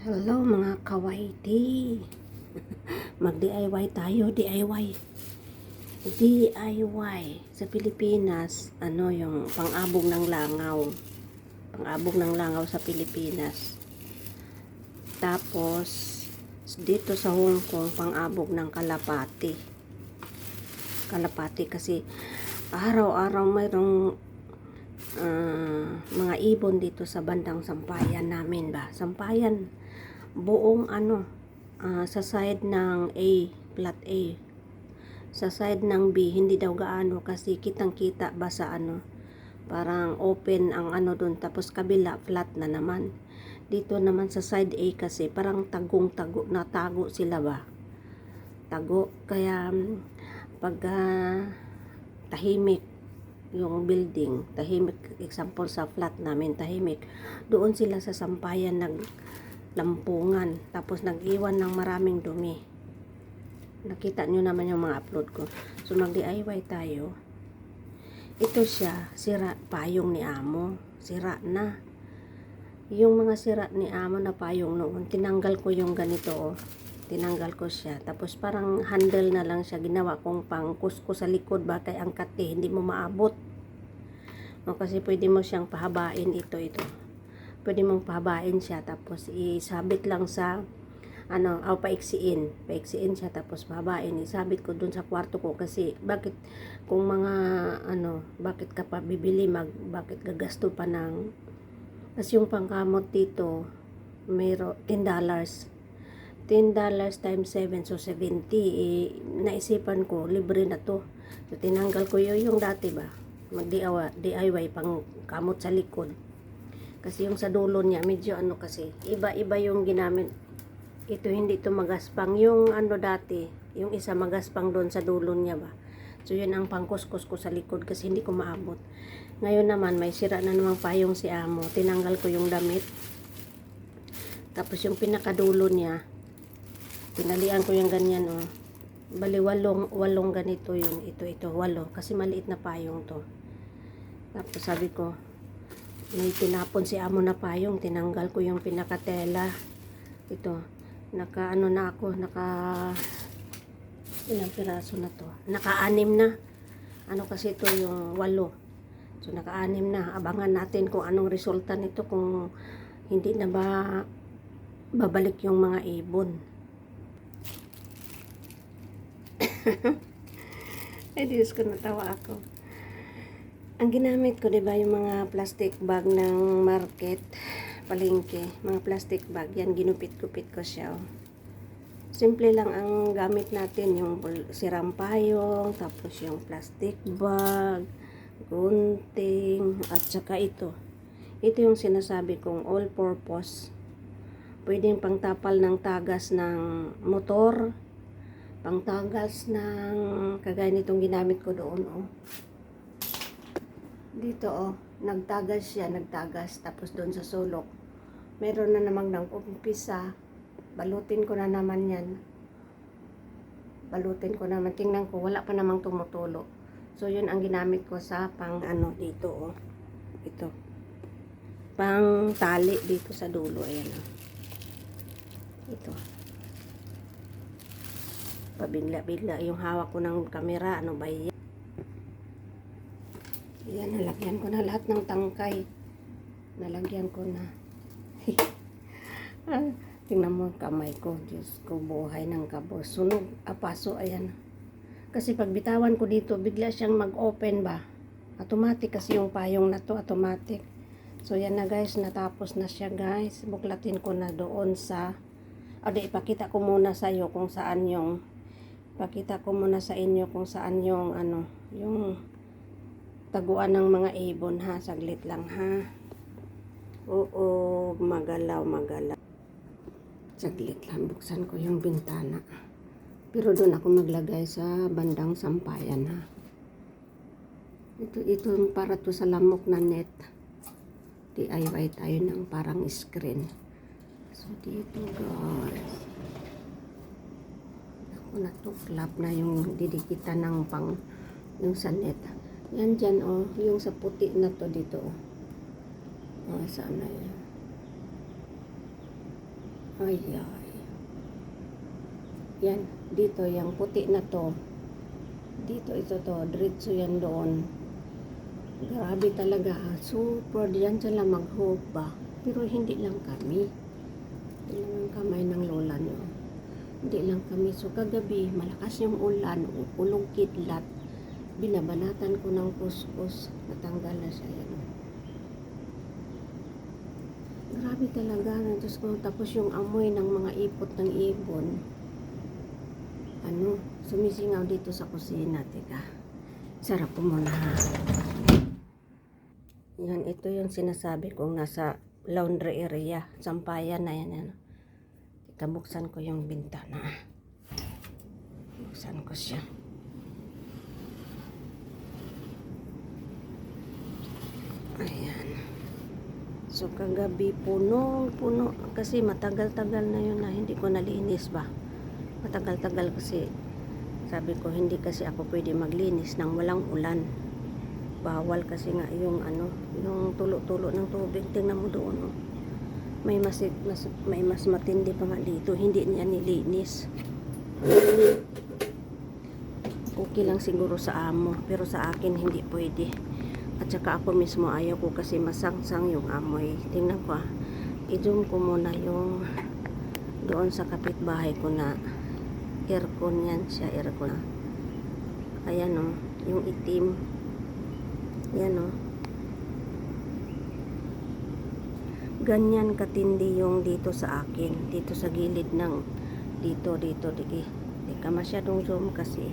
Hello mga kawaiti. Mag-DIY tayo, DIY. DIY sa Pilipinas, ano yung pang-abog ng langaw. Pang-abog ng langaw sa Pilipinas. Tapos dito sa Hong Kong, pang-abog ng kalapati. Kalapati kasi araw-araw mayroong ah, mga ibon dito sa bandang sampayan namin ba. Sampayan, buong ano, ah, sa side ng A, plat A. Sa side ng B, hindi daw gaano kasi kitang-kita ba sa ano, parang open ang ano doon tapos kabila flat na naman. Dito naman sa side A kasi parang tagong-tago, natago sila ba. Tago, kaya pag ah, tahimik yung building, tahimik, example sa flat namin, tahimik, doon sila sa sampayan naglampungan, tapos nag-iwan ng maraming dumi. Nakita nyo naman yung mga upload ko. So, mag-DIY tayo. Ito siya, sira payong ni Amo. Sira na. Yung mga sira ni Amo na payong noon, tinanggal ko yung ganito, oh. Tinanggal ko siya. Tapos parang handle na lang siya. Ginawa kong pang kusko sa likod ba kay ang kate, hindi mo maabot. O, kasi pwede mo siyang pahabain ito, ito. Pwede mong pahabain siya. Tapos isabit lang sa ano, aw paiksiin. Paiksiin siya tapos pahabain. Isabit ko dun sa kwarto ko kasi bakit kung mga ano, bakit ka pa bibili mag bakit gagasto pa ng kasi yung pangkamot dito mayro 10 dollars 10 dollars times 7 so 70 eh, naisipan ko libre na to so tinanggal ko yun yung dati ba mag DIY pang kamot sa likod kasi yung sa dulo niya medyo ano kasi iba iba yung ginamit. Ito hindi to magaspang. Yung ano dati yung isa magaspang doon sa dulo niya ba? So yun ang pangkuskus ko sa likod kasi hindi ko maabot. Ngayon naman may sira na namang payong si amo. Tinanggal ko yung damit. Tapos yung pinakadulo niya tinalian ko yung ganyan oh. Bali walong walong ganito yung ito ito walo. Kasi maliit na payong to. Tapos sabi ko may tinapon si amo na payong tinanggal ko yung pinakatela. Ito naka ano na ako naka ilang piraso na to? Naka-anim na. Ano kasi ito yung walo? So naka-anim na. Abangan natin kung anong resulta nito kung hindi na ba babalik yung mga ibon. Ay Diyos ko natawa ako ang ginamit ko, di ba, yung mga plastic bag ng market, palengke, mga plastic bag, yan, ginupit-gupit ko siya. oh. Simple lang ang gamit natin, yung bul- sirang payong, tapos yung plastic bag, gunting, at saka ito. Ito yung sinasabi kong all-purpose. Pwedeng pangtapal ng tagas ng motor, pangtagas ng, kagaya nitong ginamit ko doon, oh dito oh, nagtagas siya, nagtagas. Tapos doon sa sulok, meron na namang nang umpisa. Balutin ko na naman yan. Balutin ko naman. Tingnan ko, wala pa namang tumutulo. So, yun ang ginamit ko sa pang ano dito oh. Ito. Pang tali dito sa dulo. Ayan oh. Ito. Pabigla-bigla yung hawak ko ng kamera. Ano ba yan? Yan, nalagyan ko na lahat ng tangkay. Nalagyan ko na. ah, tingnan mo kamay ko. Diyos ko, buhay ng kabos. Sunog, apaso, ayan. Kasi pag bitawan ko dito, bigla siyang mag-open ba? Automatic kasi yung payong na to, automatic. So, yan na guys, natapos na siya guys. Buklatin ko na doon sa... O, di, ipakita ko muna sa iyo kung saan yung... Pakita ko muna sa inyo kung saan yung ano, yung taguan ng mga ibon ha. Saglit lang ha. Oo, magalaw, magalaw. Saglit lang, buksan ko yung bintana. Pero doon ako maglagay sa bandang sampayan ha. Ito, ito para to sa lamok na net. DIY tayo ng parang screen. So, dito guys. Ako natuklap na yung didikitan ng pang yung sa net. Yan dyan, oh. Yung sa puti na to dito, oh. Oh, sana yan. Ay, ay. Yan, dito, yung puti na to. Dito, ito to, diretso yan doon. Grabe talaga, ah. super diyan sila mag-hope ba. Pero hindi lang kami. Hindi lang ang kamay ng lola nyo. Hindi lang kami. So kagabi, malakas yung ulan, ulong kidlat. Binabanatan ko ng kuskus. Natanggal na siya. Yan. Grabe talaga. Diyos ko. Tapos yung amoy ng mga ipot ng ibon. Ano, sumisingaw dito sa kusina. Teka. Sarap po muna ha. Yan, ito yung sinasabi kong nasa laundry area. Sampayan na yan. Ano. Teka, buksan ko yung bintana. Buksan ko siya. Ayan. So, kagabi puno, puno. Kasi matagal-tagal na yun na hindi ko nalinis ba. Matagal-tagal kasi sabi ko hindi kasi ako pwede maglinis nang walang ulan. Bawal kasi nga yung ano, yung tulo-tulo ng tubig. Tingnan mo doon oh. May mas, mas may mas matindi pa nga dito. Hindi niya nilinis. Okay lang siguro sa amo, pero sa akin hindi pwede. At saka ako mismo ayaw ko kasi masangsang yung amoy. Tingnan ko ah. I-zoom ko muna yung doon sa kapitbahay ko na aircon yan siya aircon. Ayan oh, yung itim. Yan oh. Ganyan katindi yung dito sa akin. Dito sa gilid ng dito, dito, digi. Di ka masyadong zoom kasi.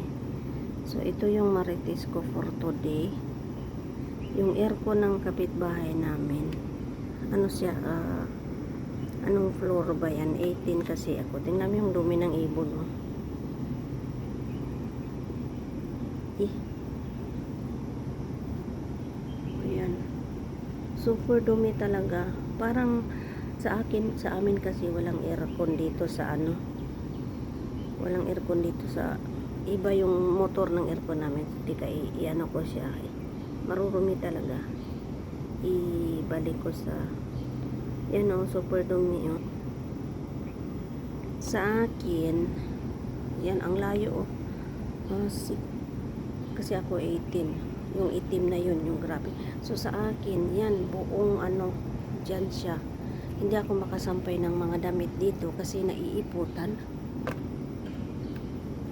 So, ito yung marites ko for today. Yung aircon ng kapitbahay namin. Ano siya, ah, anong floor ba yan? 18 kasi ako. Tingnan mo yung dumi ng ibon. Oh. Eh. Ayan. Super dumi talaga. Parang sa akin, sa amin kasi walang aircon dito sa ano. Walang aircon dito sa iba yung motor ng aircon namin. Hindi ka i-ano ko siya. Marurumi talaga. Ibalik ko sa yan o, super dumi o. Sa akin, yan ang layo o. Ah, si- kasi ako 18. Yung itim na yun, yung grabe. So sa akin, yan, buong ano, dyan siya. Hindi ako makasampay ng mga damit dito kasi naiiputan.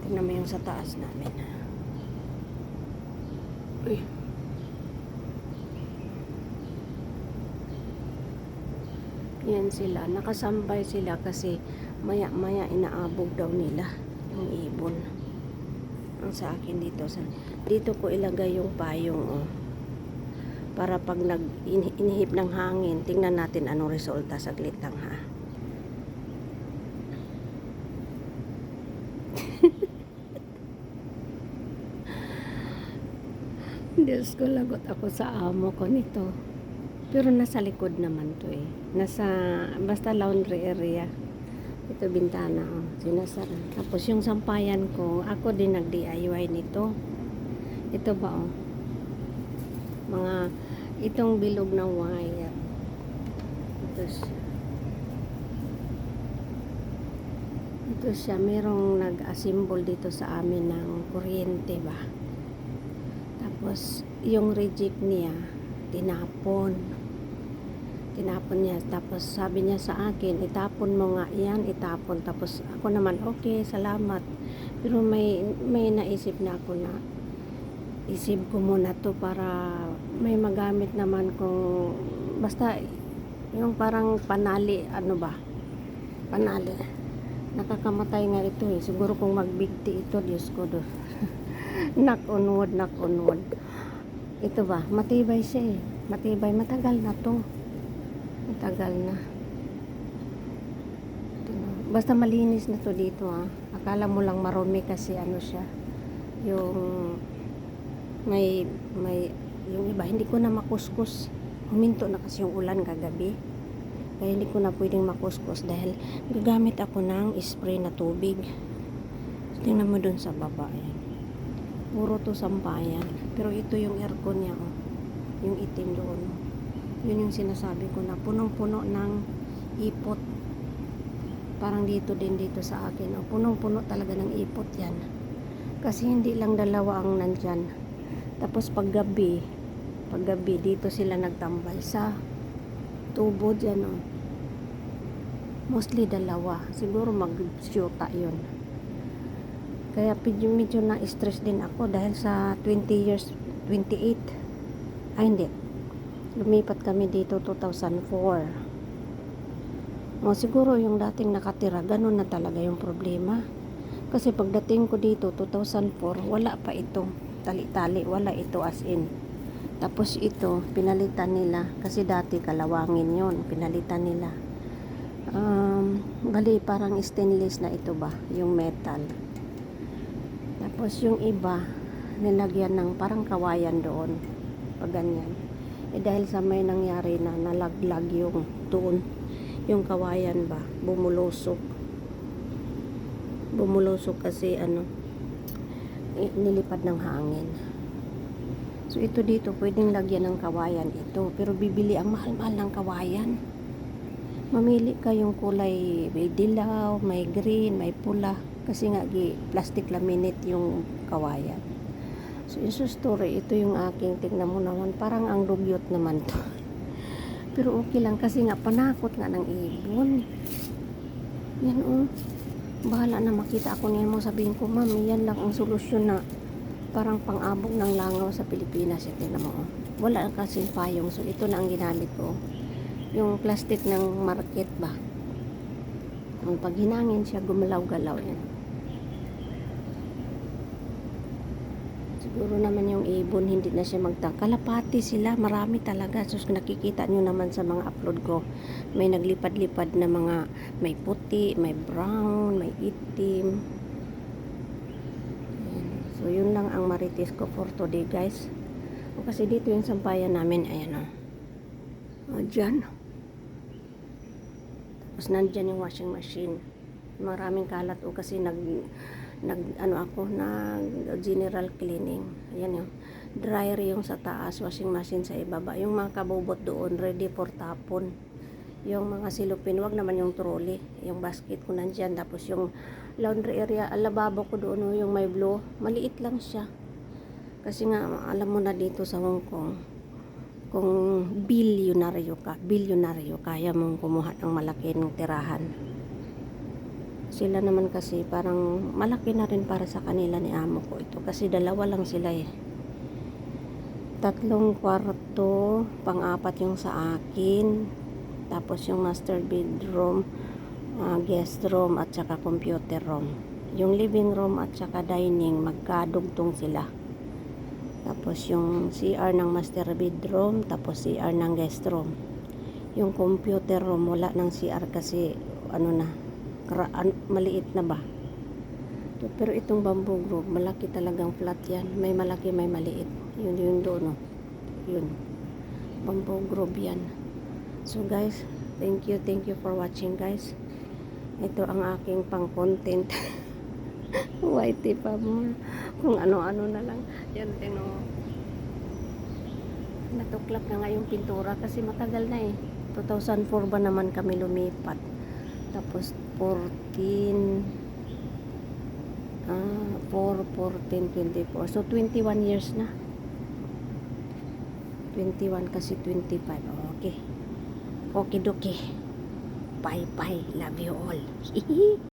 Tingnan mo yung sa taas namin. Uy. Yan sila. Nakasampay sila kasi maya-maya inaabog daw nila yung ibon. Ang sa akin dito. Sa, dito ko ilagay yung payong oh. Para pag nag in- inihip ng hangin, tingnan natin anong resulta. Saglit lang ha. Diyos ko, lagot ako sa amo ko nito. Pero nasa likod naman to eh. Nasa, basta laundry area. Ito bintana, oh. Sinasara. Tapos yung sampayan ko, ako din nag-DIY nito. Ito ba, oh. Mga, itong bilog na wire. Ito siya. Ito siya, merong nag-assemble dito sa amin ng kuryente ba. Tapos, yung reject niya, tinapon. Tinapon niya. Tapos, sabi niya sa akin, itapon mo nga yan, itapon. Tapos, ako naman, okay, salamat. Pero may, may naisip na ako na, isip ko muna to para may magamit naman kung, basta, yung parang panali, ano ba? Panali. Nakakamatay nga ito eh. Siguro kung magbigti ito, Diyos ko do. knock on wood, knock on wood. Ito ba? Matibay siya eh. Matibay. Matagal na to. Matagal na. Basta malinis na to dito ah. Akala mo lang marumi kasi ano siya. Yung may may yung iba hindi ko na makuskus. Huminto na kasi yung ulan kagabi. Kaya hindi ko na pwedeng makuskus dahil gagamit ako ng spray na tubig. Tingnan mo dun sa baba. Ayan. Puro to sampayan. Pero ito yung aircon niya. Oh. Yung itim doon. Yun yung sinasabi ko na punong-puno ng ipot. parang dito din dito sa akin. Oh, punong-puno talaga ng ipot yan. Kasi hindi lang dalawa ang nandyan. Tapos paggabi, paggabi dito sila nagtambay sa tubo dyan oh. Mostly dalawa. Siguro mag-syota yun. Kaya medyo, medyo na-stress din ako dahil sa 20 years, 28. Ay hindi. Lumipat kami dito 2004. O siguro yung dating nakatira, ganun na talaga yung problema. Kasi pagdating ko dito 2004, wala pa ito. Tali-tali, wala ito as in. Tapos ito, pinalitan nila. Kasi dati kalawangin yon pinalitan nila. Um, bali, parang stainless na ito ba? Yung metal. Tapos yung iba, nilagyan ng parang kawayan doon. Pag ganyan. Eh dahil sa may nangyari na nalaglag yung doon, yung kawayan ba, bumulusok. Bumulusok kasi ano, i- nilipad ng hangin. So ito dito, pwedeng lagyan ng kawayan ito. Pero bibili ang mahal-mahal ng kawayan. Mamili ka yung kulay, may dilaw, may green, may pula. Kasi nga, plastic laminate yung kawayan. So, yung sa story, ito yung aking, tignan mo naman, parang ang dugyot naman to. Pero okay lang kasi nga, panakot nga ng ibon. Yan oh. Bahala na makita ako niyan mo, sabihin ko, ma'am, yan lang ang solusyon na parang pang-abog ng langaw sa Pilipinas. Ito na mo. oh. Wala kasing payong, so ito na ang ginamit ko. Yung plastic ng market ba. Ang pag hinangin siya, gumalaw-galaw yan. Siguro naman yung ibon, hindi na siya magtang. Kalapati sila, marami talaga. So, nakikita nyo naman sa mga upload ko, may naglipad-lipad na mga, may puti, may brown, may itim. So, yun lang ang marites ko for today, guys. O, kasi dito yung sampayan namin, ayan o. O, dyan. Tapos, nandyan yung washing machine. Maraming kalat o kasi nag nag ano ako na general cleaning. Ayan yung dryer yung sa taas washing machine sa ibaba. Yung mga kabobot doon ready for tapon. Yung mga silupin wag naman yung trolley. Yung basket ko nandyan tapos yung laundry area lababo ko doon oh, yung may blue maliit lang siya. Kasi nga alam mo na dito sa Hong Kong kung bilyonaryo ka bilyonaryo kaya mong kumuha ng malaking tirahan sila naman kasi parang malaki na rin para sa kanila ni amo ko ito. Kasi dalawa lang sila eh. Tatlong kwarto pang-apat yung sa akin. Tapos yung master bedroom ah, guest room at saka computer room. Yung living room at saka dining magkadugtong sila. Tapos yung CR ng master bedroom tapos CR ng guest room. Yung computer room wala ng CR kasi ano na kara, an, maliit na ba? Pero itong bamboo grove malaki talagang flat yan. May malaki may maliit. Yun yun doon no? yun. Bamboo grove yan. So guys thank you thank you for watching guys. Ito ang aking pang content whitey pa more kung ano-ano na lang. Yan din oh. natuklap na nga yung pintura kasi matagal na eh. 2004 ba naman kami lumipat? Tapos 14 ah 4 14 24 so 21 years na. 21 kasi 25 okay. Okay dokie bye bye love you all